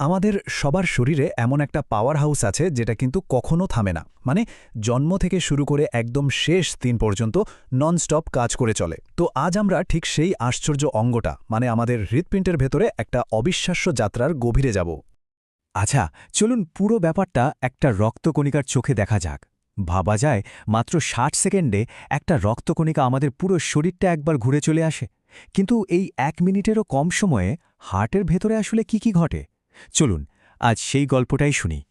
আমাদের সবার শরীরে এমন একটা পাওয়ার হাউস আছে যেটা কিন্তু কখনো থামে না। মানে জন্ম থেকে শুরু করে একদম শেষ দিন পর্যন্ত ননস্টপ কাজ করে চলে। তো আজ আমরা ঠিক সেই আশ্চর্য অঙ্গটা মানে আমাদের হৃৎপিণ্ডের ভেতরে একটা অবিশ্বাস্য যাত্রার গভীরে যাব। আচ্ছা চলুন পুরো ব্যাপারটা একটা রক্তকণিকার চোখে দেখা যাক। ভাবা যায় মাত্র ষাট সেকেন্ডে একটা রক্তকণিকা আমাদের পুরো শরীরটা একবার ঘুরে চলে আসে। কিন্তু এই এক মিনিটেরও কম সময়ে হার্টের ভেতরে আসলে কি কি ঘটে? চলুন, আজ সেই গল্পটাই শুনি।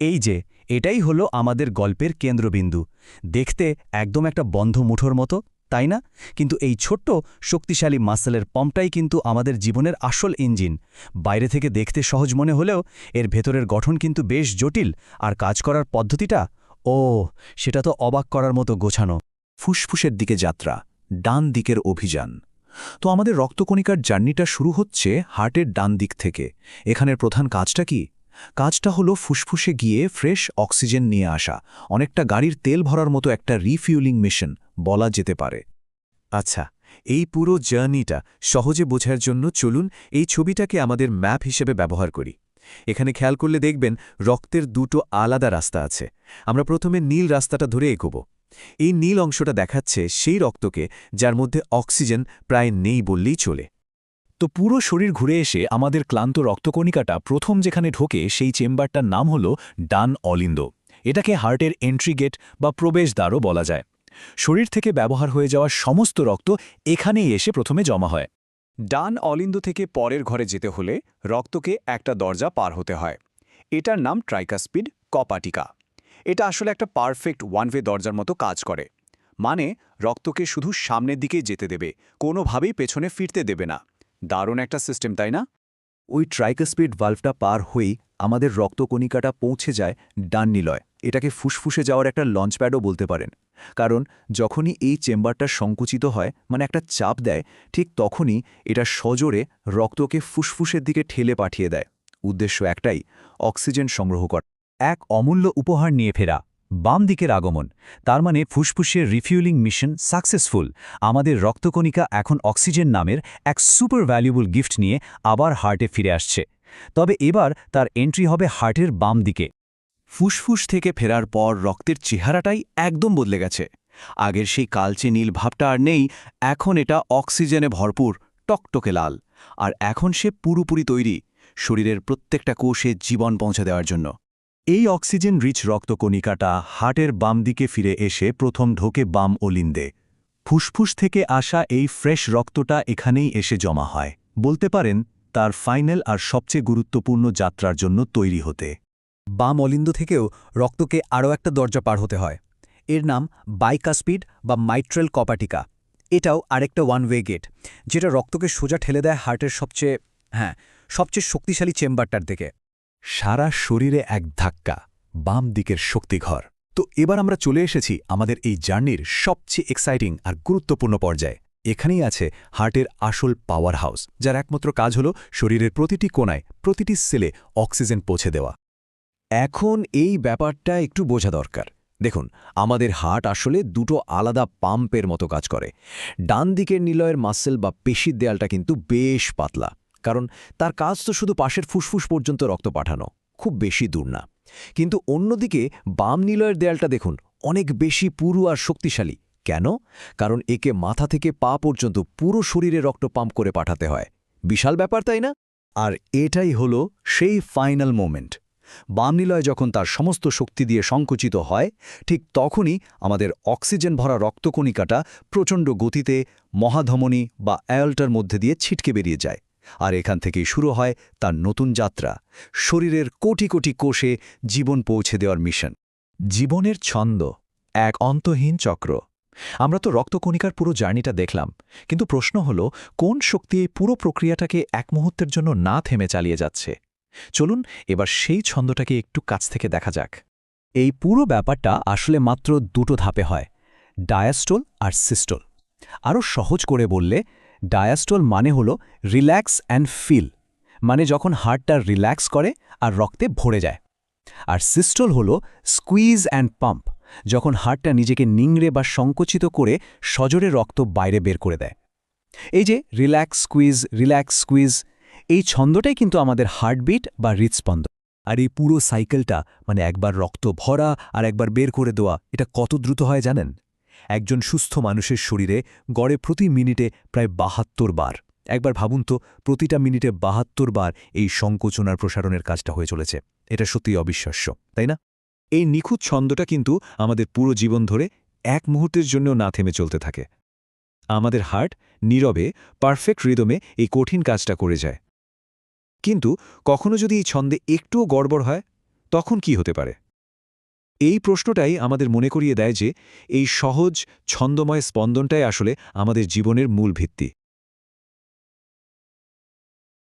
এই যে, এটাই হলো আমাদের গল্পের কেন্দ্রবিন্দু। দেখতে একদম একটা বন্ধ মুঠোর মতো, তাই না? কিন্তু এই ছোট্ট, শক্তিশালী মাসেলের পম্পটাই কিন্তু আমাদের জীবনের আসল ইঞ্জিন। বাইরে থেকে দেখতে সহজ মনে হলেও, এর ভেতরের গঠন কিন্তু বেশ জটিল। আর কাজ করার পদ্ধতিটা? ও, সেটা তো অবাক করার মতো গোছানো। ফুসফুসের দিকে যাত্রা, ডান দিকের অভিযান। তো আমাদের রক্তকণিকার জার্নিটা শুরু হচ্ছে হার্টের ডান দিক থেকে। এখানের প্রধান কাজটা কি? কাজটা হলো ফুসফুসে গিয়ে ফ্রেশ অক্সিজেন নিয়ে আসা, অনেকটা গাড়ির তেল ভরার মতো একটা রিফিউলিং মিশন, বলা যেতে পারে। আচ্ছা এই পুরো জার্নিটা সহজে বোঝার জন্য চলুন এই ছবিটাকে আমাদের ম্যাপ হিসেবে ব্যবহার করি। এখানে খেয়াল করলে দেখবেন রক্তের দুটো আলাদা রাস্তা আছে। আমরা প্রথমে নীল রাস্তাটা ধরে এগোব। এই নীল অংশটা দেখাচ্ছে সেই রক্তকে যার মধ্যে অক্সিজেন প্রায় নেই বললেই চলে। তো পুরো শরীর ঘুরে এসে আমাদের ক্লান্ত রক্তকণিকাটা প্রথম যেখানে ঢোকে সেই চেম্বারটার নাম হল ডান অলিন্দ। এটাকে হার্টের এন্ট্রি গেট বা প্রবেশদ্বারও বলা যায়। শরীর থেকে ব্যবহার হয়ে যাওয়া সমস্ত রক্ত এখানেই এসে প্রথমে জমা হয়। ডান অলিন্দ থেকে পরের ঘরে যেতে হলে রক্তকে একটা দরজা পার হতে হয়। এটার নাম ট্রাইকাস্পিড কপাটিকা। এটা আসলে একটা পারফেক্ট ওয়ান ওয়ে দরজার মতো কাজ করে। মানে রক্তকে শুধু সামনের দিকেই যেতে দেবে, কোনোভাবেই পেছনে ফিরতে দেবে না। দারুণ একটা সিস্টেম তাই না? ওই ট্রাইকাস্পিড ভাল্ভটা পার হয়েই আমাদের রক্তকণিকাটা পৌঁছে যায় ডান নিলয় এটাকে ফুসফুসে যাওয়ার একটা লঞ্চপ্যাডও বলতে পারেন। কারণ, যখনই এই চেম্বারটা সংকুচিত হয় মানে একটা চাপ দেয়, ঠিক তখনই এটা সজোরে রক্তকে ফুসফুসের দিকে ঠেলে পাঠিয়ে দেয়। উদ্দেশ্য একটাই, অক্সিজেন সংগ্রহ করা। এক অমূল্য উপহার নিয়ে ফেরা। বাম দিকের আগমন। তার মানে ফুসফুসের রিফিউলিং মিশন সাকসেসফুল আমাদের রক্তকণিকা এখন অক্সিজেন নামের এক সুপার ভ্যালুয়েবল গিফট নিয়ে আবার হার্টে ফিরে আসছে। তবে এবার তার এন্ট্রি হবে হার্টের বাম দিকে। ফুসফুস থেকে ফেরার পর রক্তের চেহারাটাই একদম বদলে গেছে। আগের সেই কালচে নীল ভাবটা আর নেই, এখন এটা অক্সিজেনে ভরপুর, টকটকে লাল। আর এখন সে পুরোপুরি তৈরি, শরীরের প্রত্যেকটা কোষে জীবন পৌঁছে দেওয়ার জন্য। এই অক্সিজেন রিচ রক্তকণিকাটা হার্টের বাম দিকে ফিরে এসে প্রথম ঢোকে বাম ওলিন্দে ফুসফুস থেকে আসা এই ফ্রেশ রক্তটা এখানেই এসে জমা হয়। বলতে পারেন, তার ফাইনাল আর সবচেয়ে গুরুত্বপূর্ণ যাত্রার জন্য তৈরি হতে। বাম অলিন্দ থেকেও রক্তকে আরও একটা দরজা পার হতে হয়। এর নাম বাইকাস্পিড বা মাইট্রেল কপাটিকা। এটাও আরেকটা ওয়ান ওয়ে গেট যেটা রক্তকে সোজা ঠেলে দেয় হার্টের সবচেয়ে হ্যাঁ সবচেয়ে শক্তিশালী চেম্বারটার দিকে। সারা শরীরে এক ধাক্কা, বাম দিকের শক্তিঘর। তো এবার আমরা চলে এসেছি আমাদের এই জার্নির সবচেয়ে এক্সাইটিং আর গুরুত্বপূর্ণ পর্যায়ে। এখানেই আছে হার্টের আসল পাওয়ার হাউস যার একমাত্র কাজ হল শরীরের প্রতিটি কোনায় প্রতিটি সেলে অক্সিজেন পৌঁছে দেওয়া। এখন এই ব্যাপারটা একটু বোঝা দরকার। দেখুন, আমাদের হার্ট আসলে দুটো আলাদা পাম্পের মতো কাজ করে। ডান দিকের নিলয়ের মাসেল বা পেশির দেয়ালটা কিন্তু বেশ পাতলা। কারণ তার কাজ তো শুধু পাশের ফুসফুস পর্যন্ত রক্ত পাঠানো, খুব বেশি দূর না। কিন্তু অন্যদিকে বাম নিলয়ের দেয়ালটা দেখুন, অনেক বেশি পুরু আর শক্তিশালী। কেন? কারণ একে মাথা থেকে পা পর্যন্ত পুরো শরীরে রক্ত পাম্প করে পাঠাতে হয়। বিশাল ব্যাপার, তাই না? আর এটাই হলো সেই ফাইনাল মোমেন্ট। বাম নিলয় যখন তার সমস্ত শক্তি দিয়ে সংকুচিত হয়, ঠিক তখনই আমাদের অক্সিজেন ভরা রক্তকণিকাটা প্রচণ্ড গতিতে মহাধমনী বা অ্যালটার মধ্যে দিয়ে ছিটকে বেরিয়ে যায়। আর এখান থেকেই শুরু হয় তার নতুন যাত্রা, শরীরের কোটি কোটি কোষে জীবন পৌঁছে দেওয়ার মিশন। জীবনের ছন্দ, এক অন্তহীন চক্র। আমরা তো রক্তকণিকার পুরো জার্নিটা দেখলাম, কিন্তু প্রশ্ন হল, কোন শক্তি এই পুরো প্রক্রিয়াটাকে এক মুহূর্তের জন্য না থেমে চালিয়ে যাচ্ছে? চলুন এবার সেই ছন্দটাকে একটু কাছ থেকে দেখা যাক। এই পুরো ব্যাপারটা আসলে মাত্র দুটো ধাপে হয়, ডায়াস্টোল আর সিস্টোল। আরও সহজ করে বললে ডায়াস্টোল মানে হল রিল্যাক্স অ্যান্ড ফিল মানে যখন হার্টটা রিল্যাক্স করে আর রক্তে ভরে যায়। আর সিস্টোল হল স্কুইজ অ্যান্ড পাম্প যখন হার্টটা নিজেকে নিংড়ে বা সংকুচিত করে সজোরে রক্ত বাইরে বের করে দেয়। এই যে রিল্যাক্স স্কুইজ রিল্যাক্স স্কুইজ এই ছন্দটাই কিন্তু আমাদের হার্টবিট বা হৃদস্পন্দন। আর এই পুরো সাইকেলটা মানে একবার রক্ত ভরা আর একবার বের করে দেওয়া, এটা কত দ্রুত হয় জানেন? একজন সুস্থ মানুষের শরীরে গড়ে প্রতি মিনিটে প্রায় বাহাত্তর বার। একবার ভাবুন তো, প্রতিটা মিনিটে বাহাত্তর বার এই সংকোচনার প্রসারণের কাজটা হয়ে চলেছে। এটা সত্যিই অবিশ্বাস্য, তাই না? এই নিখুঁত ছন্দটা কিন্তু আমাদের পুরো জীবন ধরে এক মুহূর্তের জন্য না থেমে চলতে থাকে। আমাদের হার্ট নীরবে, পারফেক্ট রিদমে এই কঠিন কাজটা করে যায়। কিন্তু কখনো যদি এই ছন্দে একটুও গড়বড় হয়, তখন কি হতে পারে? এই প্রশ্নটাই আমাদের মনে করিয়ে দেয় যে এই সহজ, ছন্দময় স্পন্দনটাই আসলে আমাদের জীবনের মূল ভিত্তি।